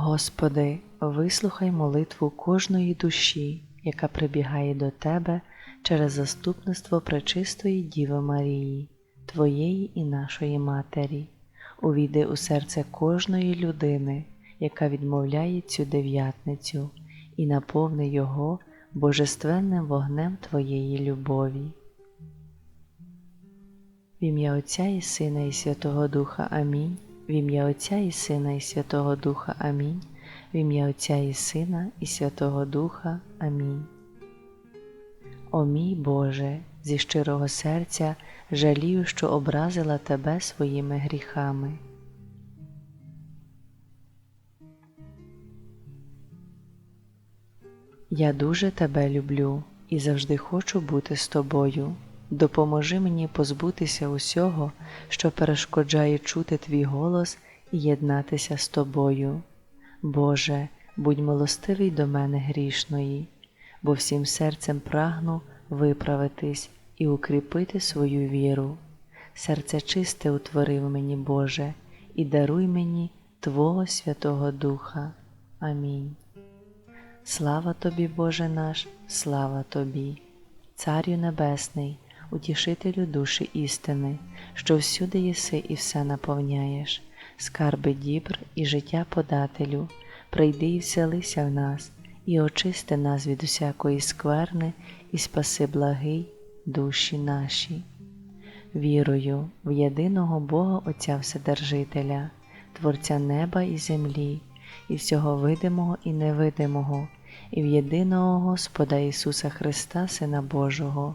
Господи, вислухай молитву кожної душі, яка прибігає до Тебе через заступництво Пречистої Діви Марії, Твоєї і нашої Матері. Увійди у серце кожної людини, яка відмовляє цю дев'ятницю, і наповни його божественним вогнем Твоєї любові. В ім'я Отця і Сина і Святого Духа Амінь. В ім'я Отця і Сина і Святого Духа Амінь. В ім'я Отця і Сина і Святого Духа Амінь. О мій Боже, зі щирого серця жалію, що образила Тебе своїми гріхами. Я дуже тебе люблю і завжди хочу бути з тобою. Допоможи мені позбутися усього, що перешкоджає чути твій голос і єднатися з тобою. Боже, будь милостивий до мене грішної, бо всім серцем прагну виправитись і укріпити свою віру. Серце чисте утворив мені, Боже, і даруй мені Твого Святого Духа. Амінь. Слава тобі, Боже наш, слава тобі, Царю Небесний, утішителю душі істини, що всюди єси і все наповняєш, скарби дібр і життя подателю, прийди і вселися в нас, і очисти нас від усякої скверни, і спаси благий душі наші. Вірую в єдиного Бога Отця Вседержителя, Творця неба і землі, і всього видимого і невидимого, і в єдиного Господа Ісуса Христа, Сина Божого,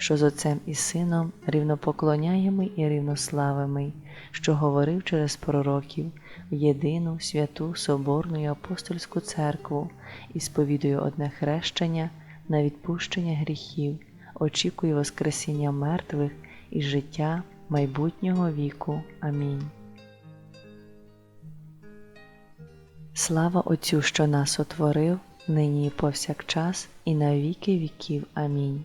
що з Отцем і Сином рівнопоклоняємий і рівнославимий, що говорив через пророків в єдину святу Соборну і апостольську церкву і сповідує одне хрещення на відпущення гріхів, очікує Воскресіння мертвих і життя майбутнього віку. Амінь. Слава Отцю, що нас отворив, нині і повсякчас, і на віки віків. Амінь.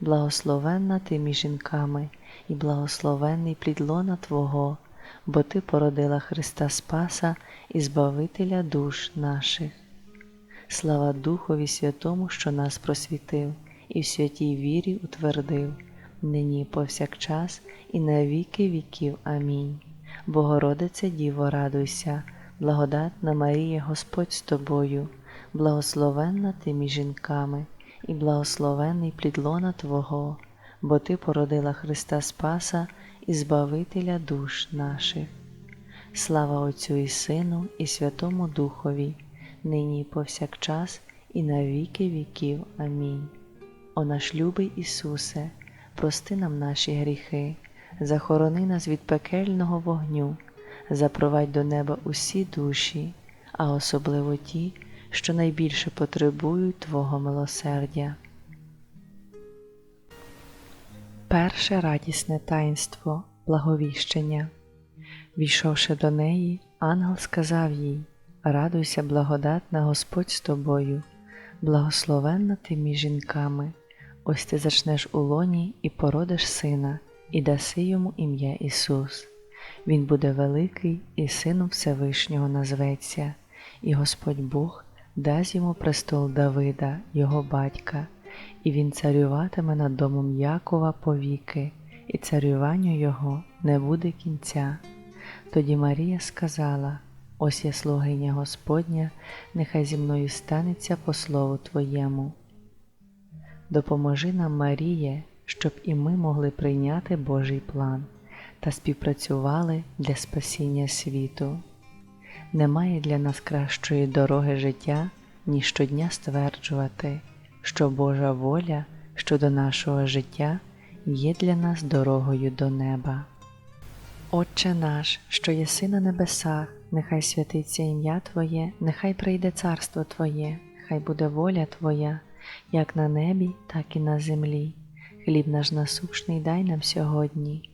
благословенна ти між жінками, і благословенний плід лона Твого, бо Ти породила Христа Спаса і Збавителя душ наших. Слава Духові Святому, що нас просвітив, і в святій вірі утвердив, нині повсякчас, і на віки віків. Амінь. Богородице Діво, радуйся благодатна Марія Господь з тобою, благословенна ти між жінками, і благословенний плід лона Твого, бо Ти породила Христа Спаса і Збавителя душ наших. Слава Отцю і Сину, і Святому Духові, нині і повсякчас, і на віки віків. Амінь. О наш любий Ісусе, прости нам наші гріхи, захорони нас від пекельного вогню запровадь до неба усі душі, а особливо ті, що найбільше потребують Твого милосердя. Перше радісне таїнство благовіщення. Війшовши до неї, ангел сказав їй Радуйся, благодатна Господь з тобою, благословенна ти між жінками, ось ти зачнеш у лоні і породиш сина, і даси йому ім'я Ісус Він буде великий і сином Всевишнього назветься, і Господь Бог дасть йому престол Давида, його батька, і він царюватиме над домом Якова повіки, і царюванню його не буде кінця. Тоді Марія сказала: Ось я слугиня Господня, нехай зі мною станеться по слову Твоєму. Допоможи нам, Маріє, щоб і ми могли прийняти Божий план та співпрацювали для спасіння світу. Немає для нас кращої дороги життя, ніж щодня стверджувати, що Божа воля щодо нашого життя є для нас дорогою до неба. Отче наш, що єси на небесах, нехай святиться ім'я Твоє, нехай прийде царство Твоє, хай буде воля Твоя, як на небі, так і на землі. Хліб наш насущний дай нам сьогодні,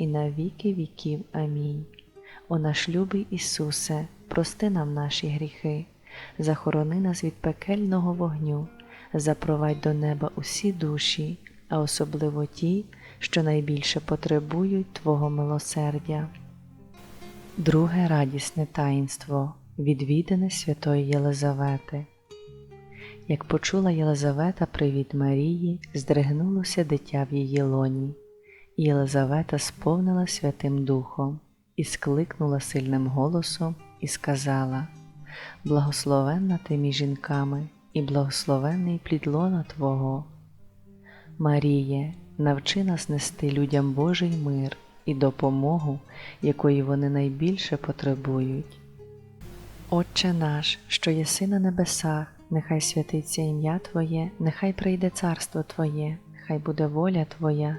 і на віки віків. Амінь. О наш любий Ісусе, прости нам наші гріхи, захорони нас від пекельного вогню, запровадь до неба усі душі, а особливо ті, що найбільше потребують Твого милосердя. Друге радісне таїнство відвідане Святої Єлизавети. Як почула Єлизавета привіт Марії, здригнулося дитя в її лоні, Єлизавета сповнила Святим Духом і скликнула сильним голосом і сказала: Благословенна ти між жінками, і благословенний плід лона Твого. Маріє, навчи нас нести людям Божий мир і допомогу, якої вони найбільше потребують. Отче наш, що єси на небесах, нехай святиться ім'я Твоє, нехай прийде царство Твоє, хай буде воля Твоя,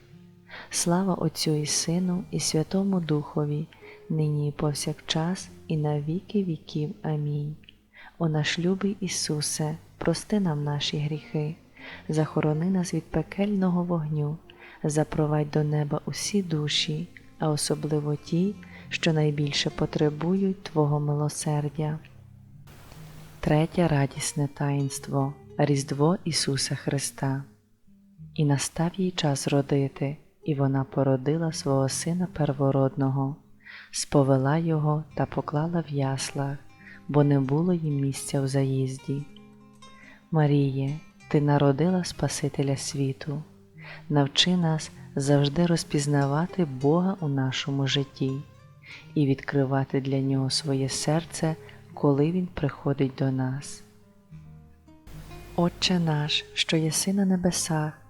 Слава Отцю і Сину, і Святому Духові, нині і повсякчас, і на віки віків. Амінь. О наш любий Ісусе, прости нам наші гріхи, захорони нас від пекельного вогню, запровадь до неба усі душі, а особливо ті, що найбільше потребують Твого милосердя. Третє радісне таїнство Різдво Ісуса Христа. І настав їй час родити, і вона породила свого сина первородного, сповела його та поклала в яслах, бо не було їм місця в заїзді. Маріє, Ти народила Спасителя світу, навчи нас завжди розпізнавати Бога у нашому житті і відкривати для Нього своє серце, коли Він приходить до нас. Отче наш, що єси на небесах,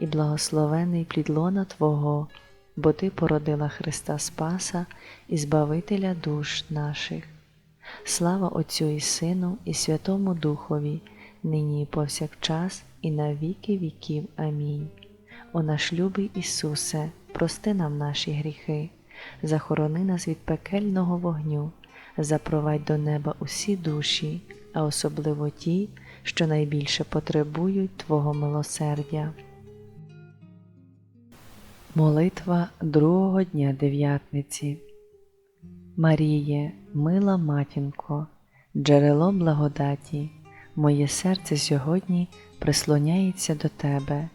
і благословений плід лона Твого, бо Ти породила Христа Спаса і Збавителя душ наших. Слава Отцю і Сину, і Святому Духові, нині і повсякчас, і на віки віків. Амінь. О наш любий Ісусе, прости нам наші гріхи, захорони нас від пекельного вогню, запровадь до неба усі душі, а особливо ті, що найбільше потребують Твого милосердя. Молитва другого дня дев'ятниці. Маріє, мила матінко, джерело благодаті, моє серце сьогодні прислоняється до Тебе.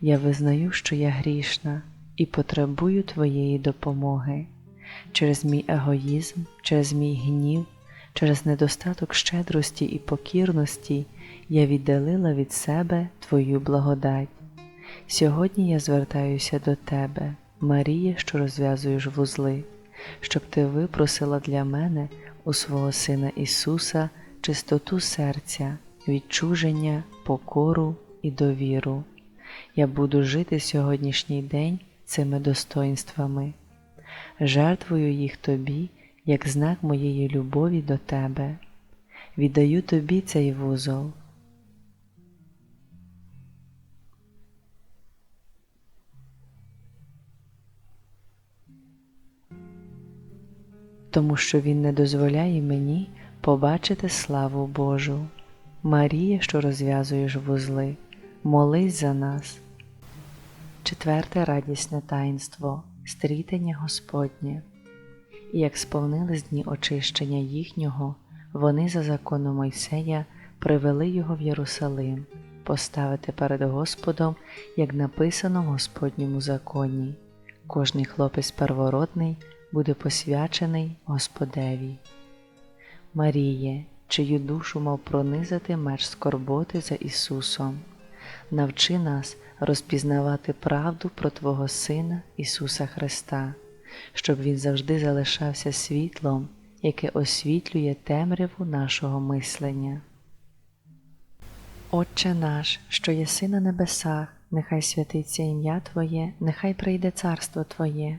Я визнаю, що я грішна і потребую Твоєї допомоги. Через мій егоїзм, через мій гнів, через недостаток щедрості і покірності я віддалила від себе Твою благодать. Сьогодні я звертаюся до Тебе, Марія, що розв'язуєш вузли, щоб Ти випросила для мене у свого Сина Ісуса чистоту серця, відчуження, покору і довіру. Я буду жити сьогоднішній день цими достоинствами, жертвую їх Тобі як знак моєї любові до Тебе. Віддаю Тобі цей вузол. Тому що Він не дозволяє мені побачити славу Божу. Марія, що розв'язуєш вузли, молись за нас. Четверте радісне таїнство стрітення Господнє. І як сповнились дні очищення їхнього, вони за законом Мойсея привели його в Єрусалим, поставити перед Господом, як написано в Господньому законі. Кожний хлопець первородний буде посвячений Господеві. Маріє, чию душу мав пронизати меч скорботи за Ісусом, навчи нас розпізнавати правду про Твого Сина Ісуса Христа, щоб Він завжди залишався світлом, яке освітлює темряву нашого мислення. Отче наш, що єси на небесах, нехай святиться ім'я Твоє, нехай прийде царство Твоє,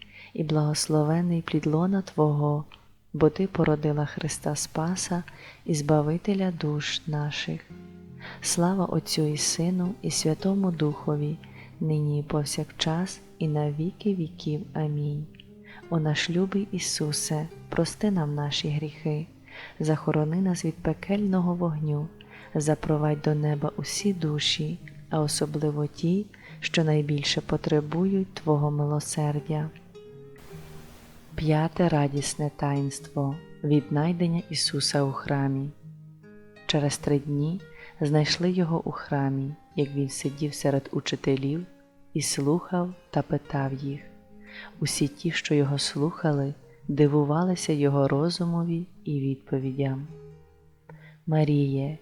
і благословений плід лона Твого, бо Ти породила Христа Спаса і Збавителя душ наших. Слава Отцю і Сину, і Святому Духові, нині і повсякчас, і на віки віків. Амінь. О наш любий Ісусе, прости нам наші гріхи, захорони нас від пекельного вогню, запровадь до неба усі душі, а особливо ті, що найбільше потребують Твого милосердя. П'яте радісне таїнство віднайдення Ісуса у храмі. Через три дні знайшли його у храмі, як він сидів серед учителів і слухав та питав їх. Усі ті, що його слухали, дивувалися його розумові і відповідям. Маріє,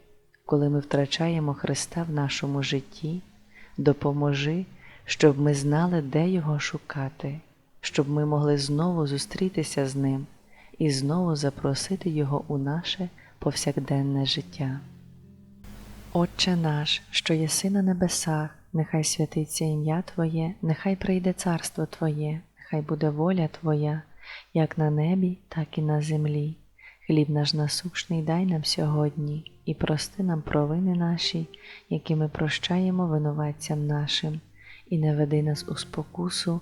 коли ми втрачаємо Христа в нашому житті, допоможи, щоб ми знали, де Його шукати, щоб ми могли знову зустрітися з Ним і знову запросити Його у наше повсякденне життя. Отче наш, що єси на небесах, нехай святиться ім'я Твоє, нехай прийде царство Твоє, нехай буде воля Твоя, як на небі, так і на землі. Хліб наш насущний дай нам сьогодні, і прости нам провини наші, які ми прощаємо винуватцям нашим, і не веди нас у спокусу,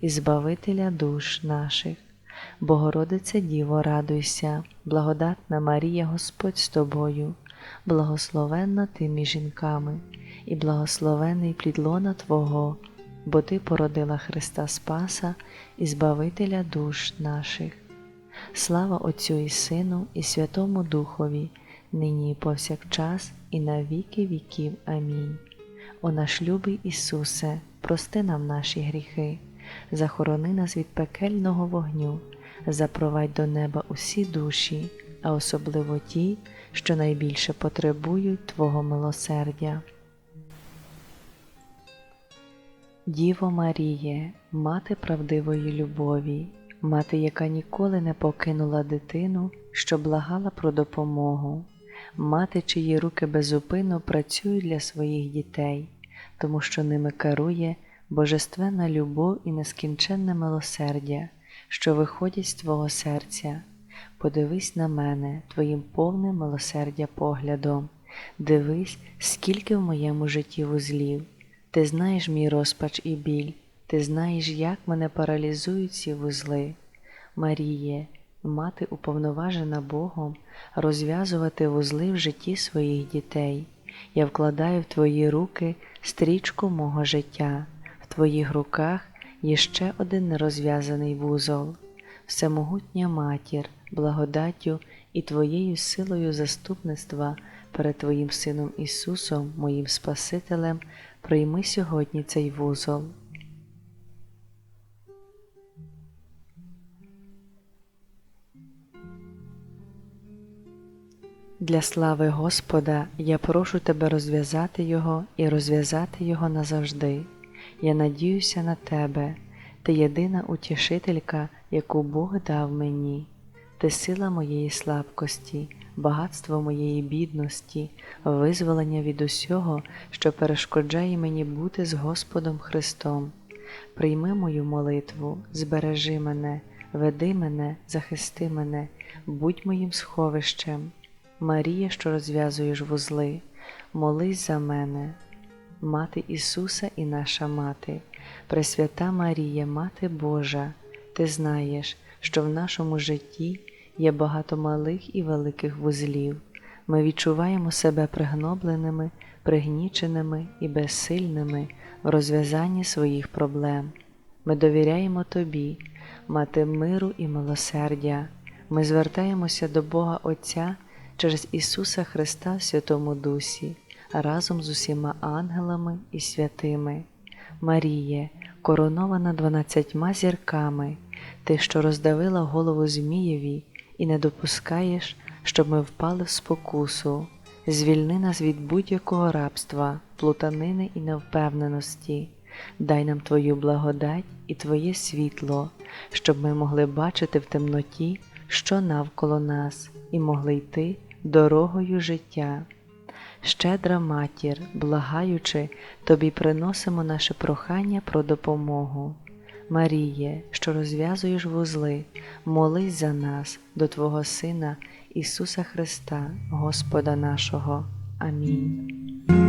і Збавителя душ наших. Богородице Діво, радуйся, благодатна Марія, Господь з тобою, благословенна ти між жінками, і благословений плід лона Твого, бо Ти породила Христа Спаса і Збавителя душ наших. Слава Отцю і Сину, і Святому Духові, нині і повсякчас, і на віки віків. Амінь. О наш любий Ісусе, прости нам наші гріхи, захорони нас від пекельного вогню, запровадь до неба усі душі, а особливо ті, що найбільше потребують Твого милосердя. Діво Маріє, мати правдивої любові, мати, яка ніколи не покинула дитину, що благала про допомогу, мати, чиї руки безупинно працюють для своїх дітей, тому що ними керує божественна любов і нескінченне милосердя, що виходять з Твого серця. Подивись на мене Твоїм повним милосердя поглядом, дивись, скільки в моєму житті вузлів. Ти знаєш мій розпач і біль, ти знаєш, як мене паралізують ці вузли. Маріє, мати уповноважена Богом, розв'язувати вузли в житті своїх дітей. Я вкладаю в твої руки стрічку мого життя, твоїх руках є ще один нерозв'язаний вузол. Всемогутня матір, благодаттю і Твоєю силою заступництва перед Твоїм Сином Ісусом, моїм Спасителем, прийми сьогодні цей вузол. Для слави Господа я прошу тебе розв'язати його і розв'язати його назавжди. Я надіюся на тебе, ти єдина утішителька, яку Бог дав мені, ти сила моєї слабкості, багатство моєї бідності, визволення від усього, що перешкоджає мені бути з Господом Христом. Прийми мою молитву, збережи мене, веди мене, захисти мене, будь моїм сховищем. Марія, що розв'язуєш вузли, молись за мене, Мати Ісуса і наша Мати, Пресвята Марія, Мати Божа, Ти знаєш, що в нашому житті є багато малих і великих вузлів. Ми відчуваємо себе пригнобленими, пригніченими і безсильними в розв'язанні своїх проблем. Ми довіряємо Тобі, Мати миру і милосердя. Ми звертаємося до Бога Отця через Ісуса Христа в Святому Дусі, разом з усіма ангелами і святими. Маріє, коронована дванадцятьма зірками, Ти, що роздавила голову Змієві і не допускаєш, щоб ми впали в спокусу, звільни нас від будь-якого рабства, плутанини і невпевненості. Дай нам Твою благодать і Твоє світло, щоб ми могли бачити в темноті, що навколо нас, і могли йти дорогою життя. Щедра матір, благаючи, Тобі приносимо наше прохання про допомогу. Маріє, що розв'язуєш вузли, молись за нас до Твого Сина Ісуса Христа, Господа нашого. Амінь.